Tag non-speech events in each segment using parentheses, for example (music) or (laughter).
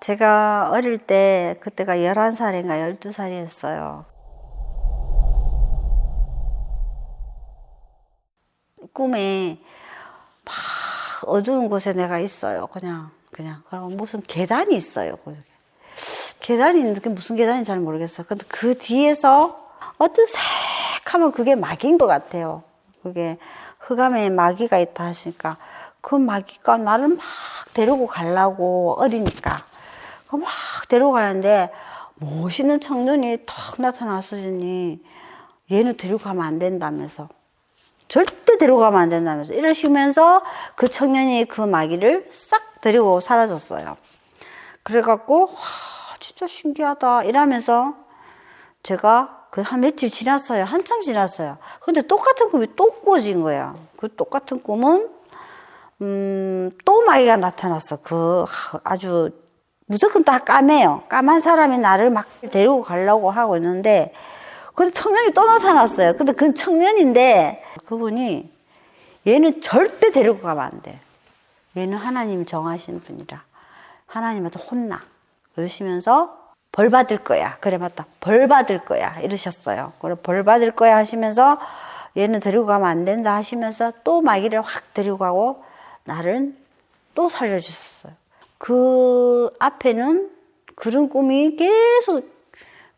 제가 어릴 때 그때가 11살인가 12살이었어요. 꿈에 막 어두운 곳에 내가 있어요. 그냥 그냥 그리고 무슨 계단이 있어요. 거기. 계단이 있는데 무슨 계단인지 잘 모르겠어요. 근데 그 뒤에서 어떤 새카만 그게 마귀인 것 같아요. 그게 흑암에 마귀가 있다 하시니까 그 마귀가 나를 막 데리고 가려고 어리니까 그 막 데리고 가는데 멋있는 청년이 탁 나타났으니 얘는 데리고 가면 안 된다면서 절대 데리고 가면 안 된다면서 이러시면서 그 청년이 그 마귀를 싹 데리고 사라졌어요. 그래갖고 와 진짜 신기하다 이러면서 제가 그 한 며칠 지났어요. 한참 지났어요. 근데 똑같은 꿈이 또 꾸어진 거야. 그 똑같은 꿈은 음, 또 마귀가 나타났어. 그 아주 무조건 다 까매요. 까만 사람이 나를 막 데리고 가려고 하고 있는데 근데 청년이 또 나타났어요. 근데 그 청년인데 그분이 얘는 절대 데리고 가면 안 돼. 얘는 하나님 정하신 분이라 하나님한테 혼나. 그러시면서 벌 받을 거야. 그래 맞다. 벌 받을 거야. 이러셨어요. 그래 벌 받을 거야 하시면서 얘는 데리고 가면 안 된다 하시면서 또 마귀를 확 데리고 가고 나를 또 살려주셨어요. 그 앞에는 그런 꿈이 계속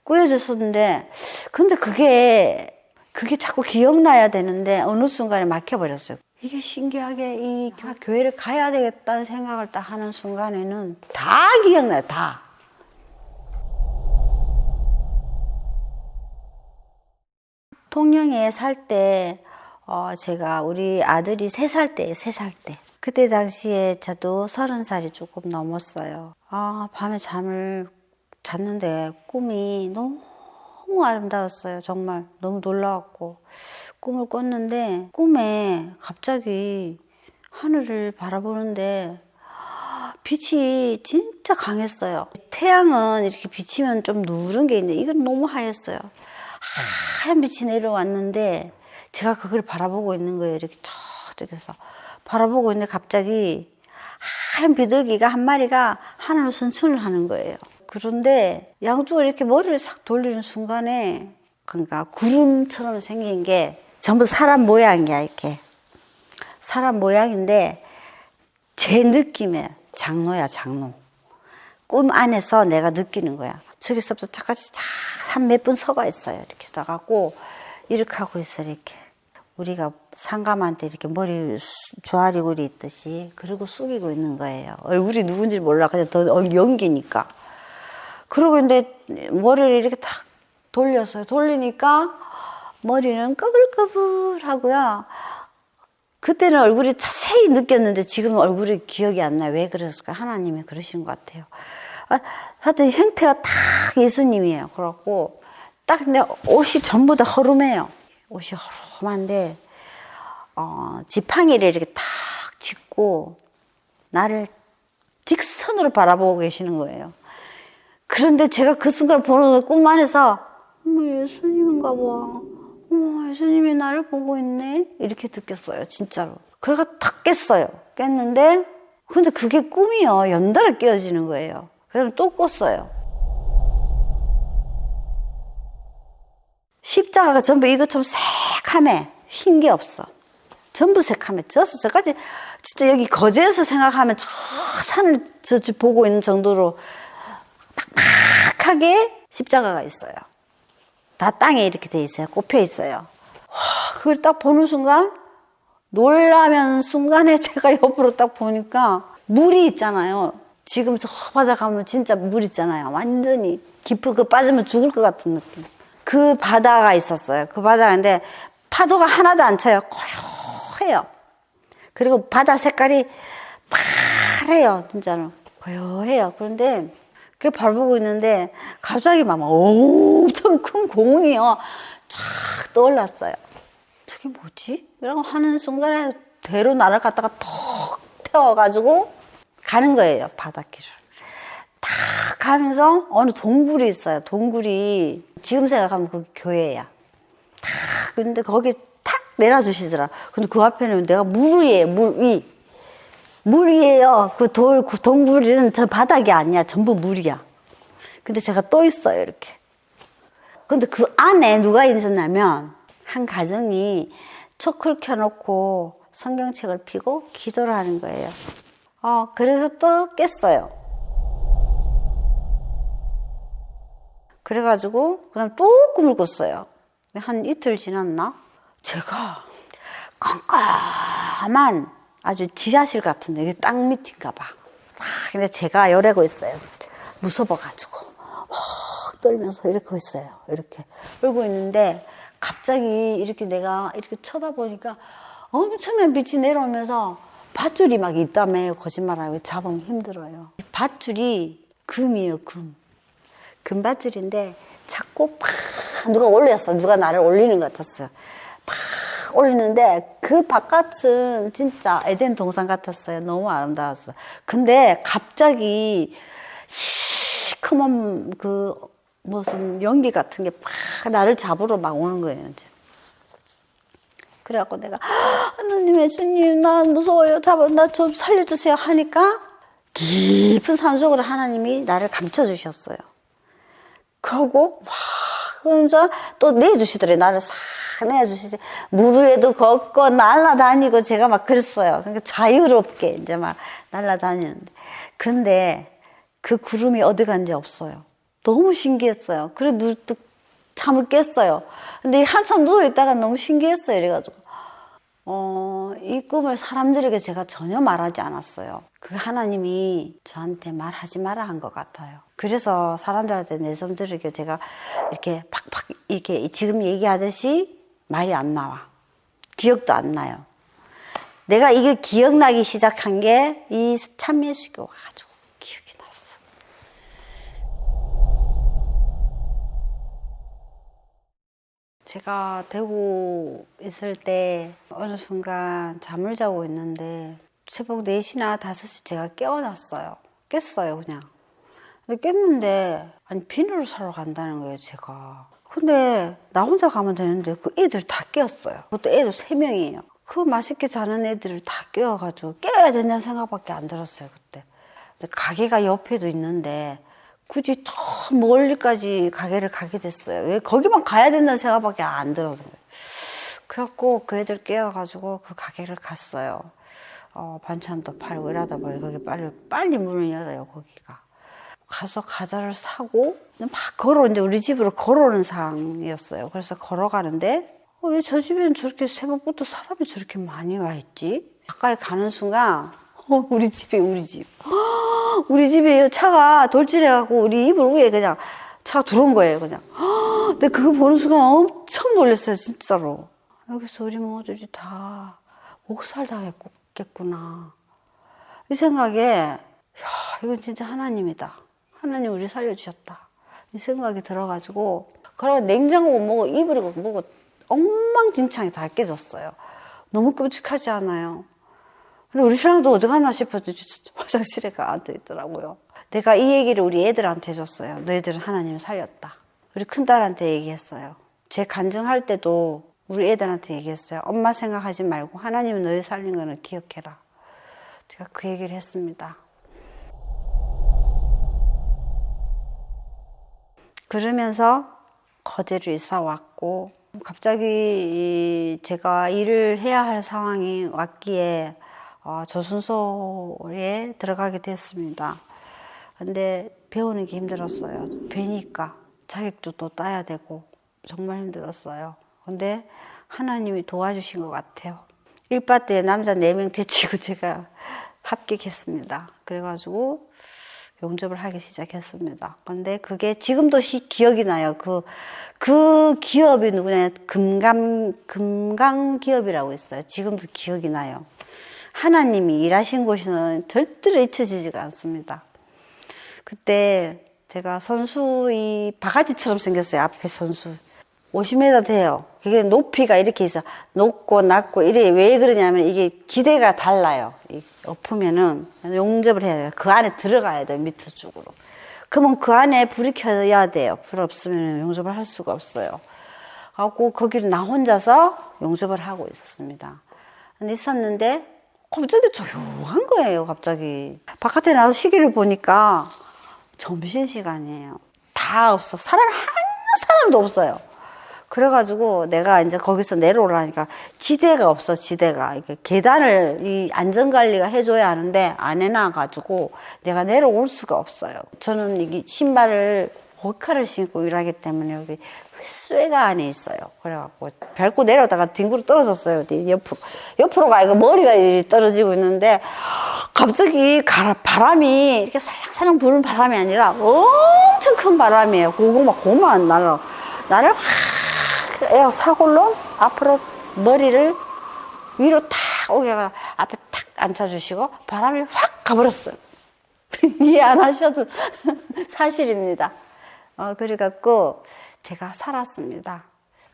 꾸여졌었는데 근데 그게 그게 자꾸 기억나야 되는데 어느 순간에 막혀버렸어요. 이게 신기하게 이 교회를 가야 되겠다는 생각을 딱 하는 순간에는 다 기억나요. 다. 통영에 살 때, 어, 제가 우리 아들이 세 살 때, 세 살 때. 그때 당시에 저도 서른 살이 조금 넘었어요. 아, 밤에 잠을 잤는데 꿈이 너무 아름다웠어요. 정말 너무 놀라웠고. 꿈을 꿨는데 꿈에 갑자기 하늘을 바라보는데 빛이 진짜 강했어요. 태양은 이렇게 비치면 좀 누런 게 있는데 이건 너무 하였어요. 하얀 빛이 내려왔는데 제가 그걸 바라보고 있는 거예요. 이렇게 저쪽에서 바라보고 있는데 갑자기 하얀 비둘기가 한 마리가 하늘로 선천을 하는 거예요. 그런데 양쪽으로 이렇게 머리를 싹 돌리는 순간에 그러니까 구름처럼 생긴 게 전부 사람 모양이야 이렇게 사람 모양인데 제 느낌에 장로야 장로 꿈 안에서 내가 느끼는 거야 저기서부터 저까지 참 몇 분 서가 있어요 이렇게 서갖고 이렇게 하고 있어 이렇게 우리가 상감한테 이렇게 머리 조아리굴이 있듯이 그리고 숙이고 있는 거예요 얼굴이 누군지 몰라 그냥 더 연기니까 그러고 근데 머리를 이렇게 탁 돌렸어요 돌리니까 머리는 꺼불꺼불하고요. 그때는 얼굴이 자세히 느꼈는데 지금 얼굴이 기억이 안 나요. 왜 그랬을까? 하나님이 그러신 것 같아요. 아, 하여튼 형태가 딱 예수님이에요. 그렇고 딱 근데 옷이 전부 다 허름해요. 옷이 허름한데 어, 지팡이를 이렇게 탁 짚고 나를 직선으로 바라보고 계시는 거예요. 그런데 제가 그 순간 보는 꿈 안에서 어머 예수님인가 봐. 어머, 예수님이 나를 보고 있네? 이렇게 느꼈어요, 진짜로. 그래가 탁 깼어요. 깼는데, 근데 그게 꿈이요. 연달아 깨어지는 거예요. 그래서 또 꿨어요. 십자가가 전부 이것처럼 새카매. 흰 게 없어. 전부 새카매. 저서 저까지, 진짜 여기 거제에서 생각하면 저 산을 저 보고 있는 정도로 팍팍하게 십자가가 있어요. 다 땅에 이렇게 돼 있어요. 꼽혀 있어요. 와, 그걸 딱 보는 순간 놀라면 순간에 (laughs) 제가 옆으로 딱 보니까 물이 있잖아요. 지금 저 바다 가면 진짜 물 있잖아요. 완전히 깊은 그 빠지면 죽을 것 같은 느낌. 그 바다가 있었어요. 그 바다인데 파도가 하나도 안 쳐요. 고요해요. 그리고 바다 색깔이 파래요. 진짜로. 고요해요. 그런데 그걸 바라보고 있는데 갑자기 막 엄청 큰 공이요. 쫙 떠올랐어요. 저게 뭐지? 이라고 하는 순간에 대로 날아갔다가 턱 태워가지고 가는 거예요. 바닷길을. 탁 가면서 어느 동굴이 있어요. 동굴이 지금 생각하면 그 교회야. 탁 근데 거기 탁 내려주시더라. 근데 그 앞에는 내가 물 위에 물 위. 물이에요. 그 돌, 그 동굴은 저 바닥이 아니야. 전부 물이야. 근데 제가 또 있어요, 이렇게. 근데 그 안에 누가 있었냐면, 한 가정이 초크를 켜놓고 성경책을 펴고 기도를 하는 거예요. 어, 그래서 또 깼어요. 그래가지고, 그 다음 또 꿈을 꿨어요. 한 이틀 지났나? 제가 깜깜한 아주 지하실 같은데, 이게 땅 밑인가 봐. 탁, 근데 제가 열애고 있어요. 무서워가지고. 헉, 떨면서 이렇게 있어요. 이렇게. 울고 있는데, 갑자기 이렇게 내가 이렇게 쳐다보니까 엄청난 빛이 내려오면서 밧줄이 막 있다며 거짓말하고 잡으면 힘들어요. 밧줄이 금이에요, 금. 금밧줄인데 자꾸 팍 누가 올렸어. 누가 나를 올리는 것 같았어요. 팍 올리는데 그 바깥은 진짜 에덴 동산 같았어요. 너무 아름다웠어. 근데 갑자기 시커먼 그 무슨 연기 같은 게 팍 나를 잡으러 막 오는 거예요. 이제. 그래갖고 내가 하나님 예수님 나 무서워요 잡아 나 좀 살려주세요 하니까 깊은 산속으로 하나님이 나를 감춰 주셨어요. 그러고 와 그러면서 또 내주시더래 나를 싹 내주시지 물 위에도 걷고 날아다니고 제가 막 그랬어요. 그러니까 자유롭게 이제 막 날아다니는데 근데 그 구름이 어디 간지 없어요. 너무 신기했어요. 그래 누뚝 잠을 깼어요. 근데 한참 누워 있다가 너무 신기했어요. 이래가지고 어, 이 꿈을 사람들에게 제가 전혀 말하지 않았어요. 그 하나님이 저한테 말하지 마라 한 것 같아요. 그래서 사람들한테 내성들에게 제가 이렇게 팍팍 이렇게 지금 얘기하듯이 말이 안 나와. 기억도 안 나요. 내가 이게 기억나기 시작한 게 이 참예수교 가지고 기억이 났어. 제가 대구 있을 때 어느 순간 잠을 자고 있는데 새벽 4시나 5시 제가 깨어났어요. 깼어요, 그냥. 근데 깼는데, 아니, 비누를 사러 간다는 거예요, 제가. 근데 나 혼자 가면 되는데 그 애들 다 깨었어요. 그것도 애들 3명이에요. 그 맛있게 자는 애들을 다 깨워가지고 깨워야 된다는 생각밖에 안 들었어요, 그때. 가게가 옆에도 있는데 굳이 저 멀리까지 가게를 가게 됐어요. 왜 거기만 가야 된다는 생각밖에 안 들어서. 그래갖고 그 애들 깨워가지고 그 가게를 갔어요. 어, 반찬도 팔고 이러다 보니 거기 빨리, 빨리 문을 열어요, 거기가. 가서 과자를 사고 막 걸어, 이제 우리 집으로 걸어오는 상황이었어요. 그래서 걸어가는데 어, 왜 저 집에는 저렇게 새벽부터 사람이 저렇게 많이 와 있지? 가까이 가는 순간 어, 우리 집이 우리 집. 우리 집에 차가 돌진해갖고 우리 이불 위에 그냥 차가 들어온 거예요, 그냥. (gasps) 근데 그거 보는 순간 엄청 놀랐어요, 진짜로. 여기서 우리 모두들이 다 목살 당했겠구나. 이 생각에, 야, 이건 진짜 하나님이다. 하나님 우리 살려주셨다. 이 생각이 들어가지고, 그러고 냉장고 뭐고 이불이고 뭐고 엉망진창이 다 깨졌어요. 너무 끔찍하지 않아요? 근데 우리 신랑도 어디 가나 싶어도 화장실에 가 앉아 있더라고요. 내가 이 얘기를 우리 애들한테 해줬어요. 너희들은 하나님을 살렸다. 우리 큰딸한테 얘기했어요. 제 간증할 때도 우리 애들한테 얘기했어요. 엄마 생각하지 말고 하나님은 너희 살린 거는 기억해라. 제가 그 얘기를 했습니다. 그러면서 거제로 이사 왔고 갑자기 제가 일을 해야 할 상황이 왔기에 어, 조순소에 들어가게 됐습니다. 근데 배우는 게 힘들었어요. 배니까 자격도 또 따야 되고 정말 힘들었어요. 근데 하나님이 도와주신 것 같아요. 일바 때 남자 4명 데치고 (laughs) 제가 합격했습니다. 그래가지고 용접을 하기 시작했습니다. 근데 그게 지금도 시, 기억이 나요. 그, 그 기업이 누구냐, 금강, 금강 기업이라고 있어요. 지금도 기억이 나요. 하나님이 일하신 곳은 절대로 잊혀지지가 않습니다. 그때 제가 선수 이 바가지처럼 생겼어요. 앞에 선수. 50m 돼요. 그게 높이가 이렇게 있어. 높고 낮고 이래 왜 그러냐면 이게 기대가 달라요. 엎으면은 용접을 해야 돼요. 그 안에 들어가야 돼요. 밑에 쪽으로. 그러면 그 안에 불이 켜야 돼요. 불 없으면 용접을 할 수가 없어요. 하고 거기를 나 혼자서 용접을 하고 있었습니다. 있었는데 갑자기 조용한 거예요, 갑자기. 바깥에 나가서 시계를 보니까 점심시간이에요. 다 없어. 사람, 한 사람도 없어요. 그래가지고 내가 이제 거기서 내려오라니까 지대가 없어, 지대가. 이렇게 계단을 이 안전관리가 해줘야 하는데 안 해놔가지고 내가 내려올 수가 없어요. 저는 이게 신발을 고카를 신고 일하기 때문에 여기 쇠가 안에 있어요. 그래갖고 밟고 내려다가 뒹굴어 떨어졌어요. 옆으로. 옆으로 가 이거 머리가 떨어지고 있는데 갑자기 가- 바람이 이렇게 살랑살랑 부는 바람이 아니라 엄청 큰 바람이에요. 그거 막 고만 나를 나를 확 사골로 앞으로 머리를 위로 탁 오게 앞에 탁 앉혀주시고 바람이 확 가버렸어요. (laughs) 이해 안 하셔도 (laughs) 사실입니다. 어, 그래갖고 제가 살았습니다.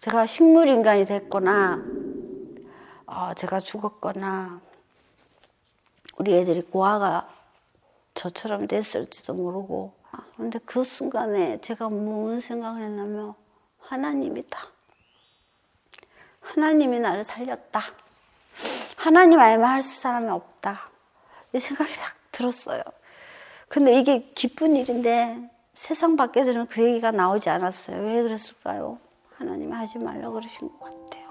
제가 식물 인간이 됐거나, 어, 제가 죽었거나, 우리 애들이 고아가 저처럼 됐을지도 모르고. 아, 근데 그 순간에 제가 무슨 생각을 했냐면, 하나님이다. 하나님이 나를 살렸다. 하나님 아니면 할 사람이 없다. 이 생각이 딱 들었어요. 근데 이게 기쁜 일인데 세상 밖에서는 그 얘기가 나오지 않았어요. 왜 그랬을까요? 하나님이 하지 말라 그러신 것 같아.